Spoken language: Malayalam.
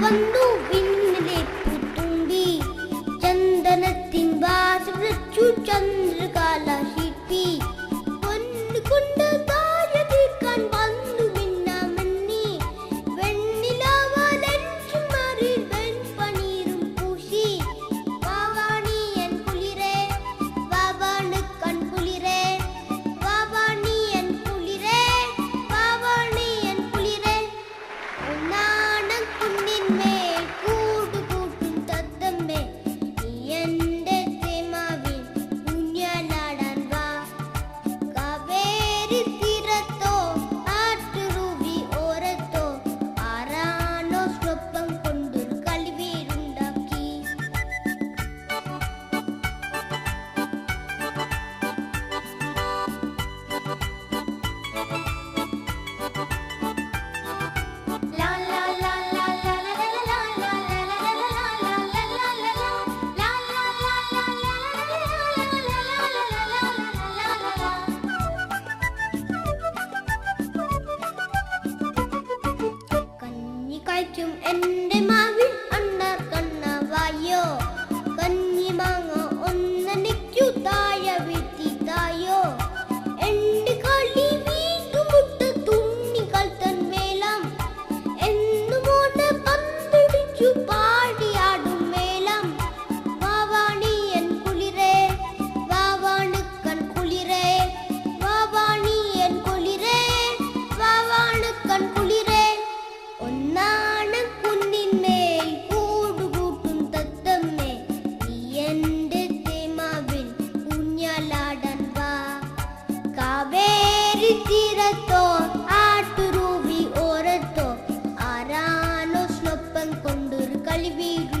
温度 എന്റെ മാവിൽ അണ്ണ കണ്ണവായോ? Olivia.